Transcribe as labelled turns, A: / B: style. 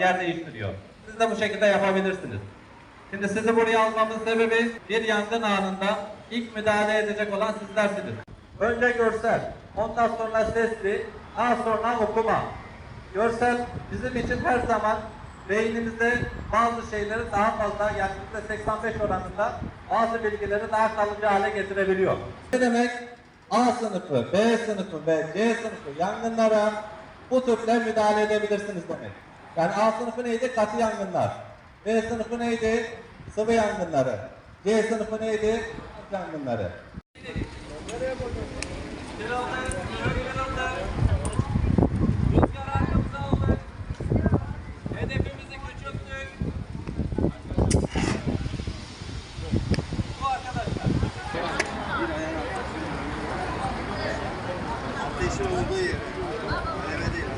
A: yer değiştiriyor. Siz de bu şekilde yapabilirsiniz. Şimdi sizi buraya almamın sebebi bir yangın anında ilk müdahale edecek olan sizlersiniz. Önce görsel, ondan sonra sesli, daha sonra okuma. Görsel bizim için her zaman beynimizde bazı şeyleri daha fazla yani %85 oranında bazı bilgileri daha kalıcı hale getirebiliyor. Ne demek? A sınıfı, B sınıfı ve C sınıfı yangınlara bu tüple müdahale edebilirsiniz demek. Yani A sınıfı neydi? Katı yangınlar. B sınıfı neydi? Sıvı yangınları. C sınıfı neydi? Yangınları. Ateşin olduğu yer. Eve değil.